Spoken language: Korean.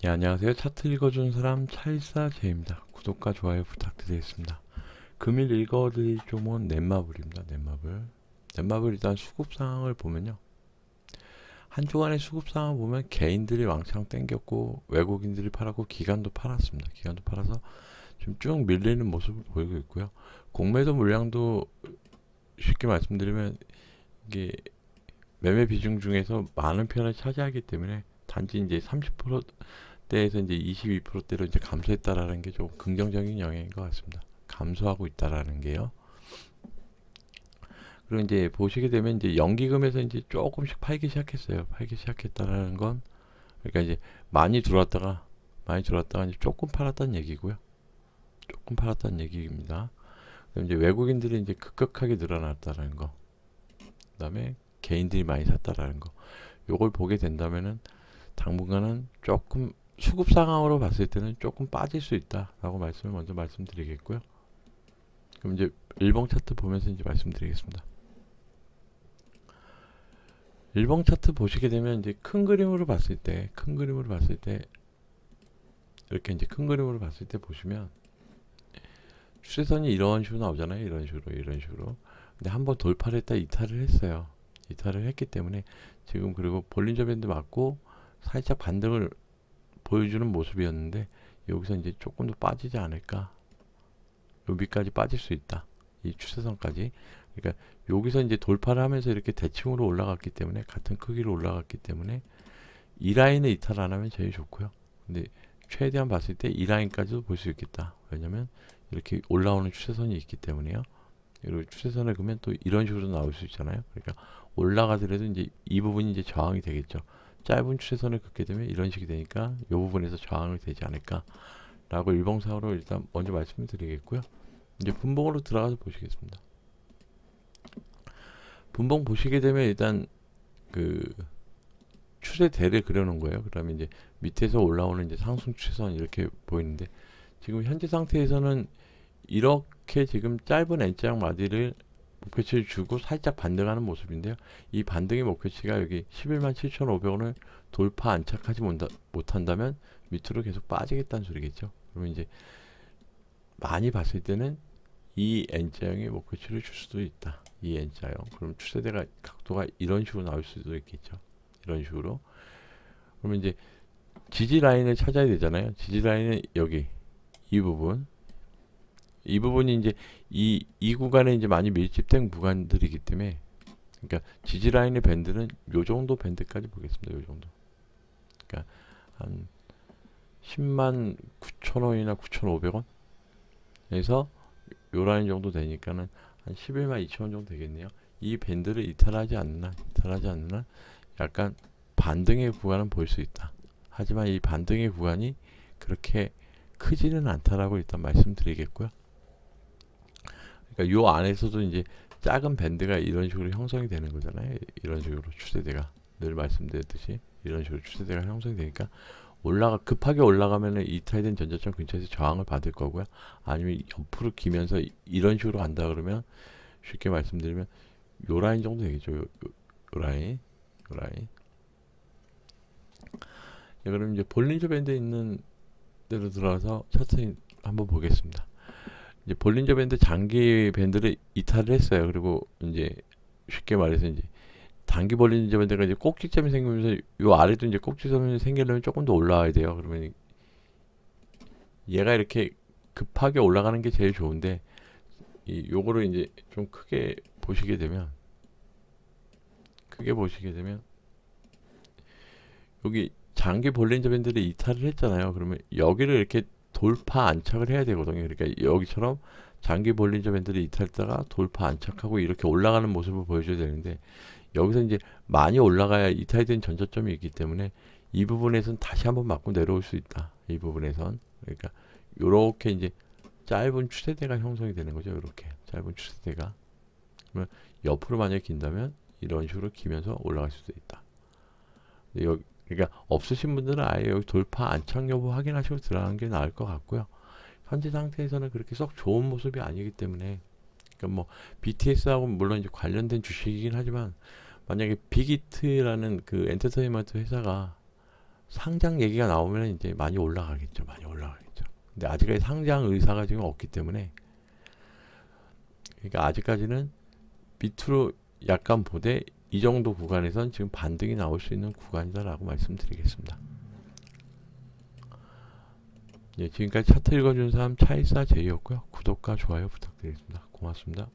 네, 안녕하세요. 차트 읽어주는 사람 차일사 제입니다. 구독과 좋아요 부탁드리겠습니다. 금일 읽어드릴 종목은 넷마블입니다. 넷마블. 넷마블 일단 수급 상황을 보면요. 한 주간의 수급 상황을 보면 개인들이 왕창 땡겼고 외국인들이 팔았고 기관도 팔았습니다. 기관도 팔아서 지금 쭉 밀리는 모습을 보이고 있고요. 공매도 물량도 쉽게 말씀드리면 이게 매매 비중 중에서 많은 편을 차지하기 때문에 단지 이제 30%대에서 이제 22%대로 이제 감소했다라는 게 좀 긍정적인 영향인 것 같습니다. 감소하고 있다라는 게요. 그리고 이제 보시게 되면 이제 연기금에서 이제 조금씩 팔기 시작했어요. 팔기 시작했다라는 건 그러니까 이제 많이 들어왔다가 많이 들어왔다가 이제 조금 팔았다는 얘기고요. 조금 팔았다는 얘기입니다. 그럼 이제 외국인들이 이제 급격하게 늘어났다는 거. 그다음에 개인들이 많이 샀다라는 거. 요걸 보게 된다면은 당분간은 조금 수급 상황으로 봤을 때는 조금 빠질 수 있다라고 말씀을 먼저 말씀드리겠고요. 그럼 이제 일봉 차트 보면서 이제 말씀드리겠습니다. 일봉 차트 보시게 되면 이제 큰 그림으로 봤을 때, 큰 그림으로 봤을 때 이렇게 이제 큰 그림으로 봤을 때 보시면 추세선이 이런 식으로 나오잖아요. 이런 식으로, 이런 식으로. 근데 한번 돌파를 했다 이탈을 했어요. 이탈을 했기 때문에 지금 그리고 볼린저 밴드 맞고 살짝 반등을 보여주는 모습이었는데 여기서 이제 조금 더 빠지지 않을까? 여기까지 빠질 수 있다. 이 추세선까지. 그러니까 여기서 이제 돌파를 하면서 이렇게 대칭으로 올라갔기 때문에 같은 크기로 올라갔기 때문에 이 라인을 이탈 안 하면 제일 좋고요. 근데 최대한 봤을 때 이 라인까지도 볼 수 있겠다. 왜냐면 이렇게 올라오는 추세선이 있기 때문에요. 그리고 추세선을 그러면 또 이런 식으로 나올 수 있잖아요. 그러니까 올라가더라도 이제 이 부분이 이제 저항이 되겠죠 짧은 추세선을 긋게 되면 이런 식이 되니까 이 부분에서 저항을 되지 않을까 라고 일봉상으로 일단 먼저 말씀을 드리겠고요. 이제 분봉으로 들어가서 보시겠습니다. 분봉 보시게 되면 일단 그 추세대를 그려놓은 거예요. 그러면 이제 밑에서 올라오는 이제 상승 추세선 이렇게 보이는데 지금 현재 상태에서는 이렇게 지금 짧은 N자형 마디를 목표치를 주고 살짝 반등하는 모습인데요. 이 반등의 목표치가 여기 11만 7,500원을 돌파 안착하지 못한다면 밑으로 계속 빠지겠다는 소리겠죠. 그러면 이제 많이 봤을 때는 이 N자형의 목표치를 줄 수도 있다. 이 N자형. 그럼 추세대가 각도가 이런 식으로 나올 수도 있겠죠. 이런 식으로. 그러면 이제 지지 라인을 찾아야 되잖아요. 지지 라인은 여기 이 부분 이 부분이 이제 이, 이 구간에 이제 많이 밀집된 구간들이기 때문에 그러니까 지지 라인의 밴드는 요 정도 밴드까지 보겠습니다. 요 정도. 그러니까 한 10만 9천 원이나 9,500원 에서 요 라인 정도 되니까는 한 11만 2천 원 정도 되겠네요. 이 밴드를 이탈하지 않나 이탈하지 않나 약간 반등의 구간은 볼수 있다. 하지만 이 반등의 구간이 그렇게 크지는 않다라고 일단 말씀드리겠고요. 그러니까 요 안에서도 이제 작은 밴드가 이런 식으로 형성이 되는 거잖아요. 이런 식으로 추세대가 늘 말씀드렸듯이 이런 식으로 추세대가 형성이 되니까 올라가 급하게 올라가면은 이탈된 전저점 근처에서 저항을 받을 거고요. 아니면 옆으로 기면서 이- 이런 식으로 간다 그러면 쉽게 말씀드리면 요 라인 정도 되겠죠. 요, 요, 요 라인, 요 라인. 예, 그럼 이제 볼린저 밴드 있는 데로 들어가서 차트 한번 보겠습니다. 이제 볼린저 밴드 장기 밴드를 이탈을 했어요. 그리고 이제 쉽게 말해서 이제 단기 볼린저 밴드가 이제 꼭지점이 생기면서 요 아래도 이제 꼭지점이 생기려면 조금 더 올라와야 돼요. 그러면 얘가 이렇게 급하게 올라가는 게 제일 좋은데 이 요거를 이제 좀 크게 보시게 되면 크게 보시게 되면 여기 장기 볼린저 밴드를 이탈을 했잖아요. 그러면 여기를 이렇게 돌파 안착을 해야 되거든요. 그러니까 여기처럼 장기 볼린저 밴드를 이탈했다가 돌파 안착하고 이렇게 올라가는 모습을 보여줘야 되는데 여기서 이제 많이 올라가야 이탈된 전저점이 있기 때문에 이 부분에선 다시 한번 맞고 내려올 수 있다. 이 부분에선 그러니까 요렇게 이제 짧은 추세대가 형성이 되는 거죠. 이렇게 짧은 추세대가 그러면 옆으로 만약에 긴다면 이런 식으로 기면서 올라갈 수도 있다. 여기 그러니까 없으신 분들은 아예 여기 돌파 안착 여부 확인하시고 들어가는 게 나을 것 같고요. 현재 상태에서는 그렇게 썩 좋은 모습이 아니기 때문에 그러니까 뭐 BTS하고 물론 이제 관련된 주식이긴 하지만 만약에 빅히트라는 그 엔터테인먼트 회사가 상장 얘기가 나오면 이제 많이 올라가겠죠. 많이 올라가겠죠. 근데 아직까지 상장 의사가 지금 없기 때문에 그러니까 아직까지는 밑으로 약간 보되 이 정도 구간에선 지금 반등이 나올 수 있는 구간이다라고 말씀드리겠습니다. 예, 지금까지 차트 읽어준 사람 차이사 제이였고요. 구독과 좋아요 부탁드리겠습니다. 고맙습니다.